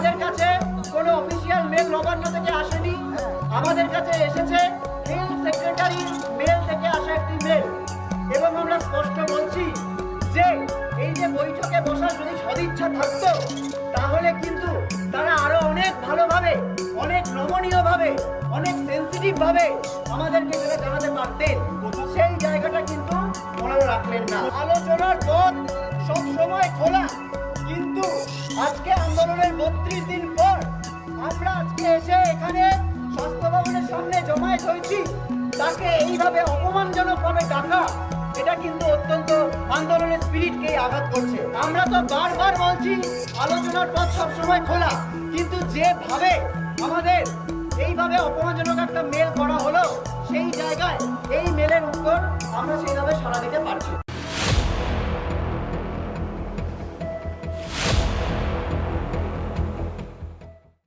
আমাদের কাছে কোনো অফিসিয়াল মেল নবান্ন থেকে আসেনি। আমাদের কাছে এসেছে হেলথ সেক্রেটারি মেল থেকে আসা একটি মেল এবং আমরা স্পষ্ট বলছি যে, এই যে বৈঠকে বসার যদি সদিচ্ছা থাকতো, তাহলে কিন্তু তারা আরও অনেক ভালোভাবে, অনেক নমনীয়ভাবে, অনেক সেন্সিটিভ ভাবে আমাদেরকে সেটা জানাতে পারতেন। সেই জায়গাটা কিন্তু ওনারা রাখলেন না। আলোচনার পথ সব সময় খোলা। কিন্তু আজকে আন্দোলনের বত্রিশ দিন পর আমরা আজকে এসে এখানে স্বাস্থ্য ভবনের সামনে জমায়েত হয়েছি। তাকে এইভাবে অপমানজনকভাবে ডাকা, এটা কিন্তু অত্যন্ত আন্দোলনের স্পিরিটকে আঘাত করছে। আমরা তো বারবার বলছি, আলোচনার পথ সবসময় খোলা। কিন্তু যেভাবে আমাদের এইভাবে অপমানজনক একটা মেল করা হলো, সেই জায়গায় এই মেলের উত্তর আমরা সেইভাবে সাড়া দিতে পারছি না।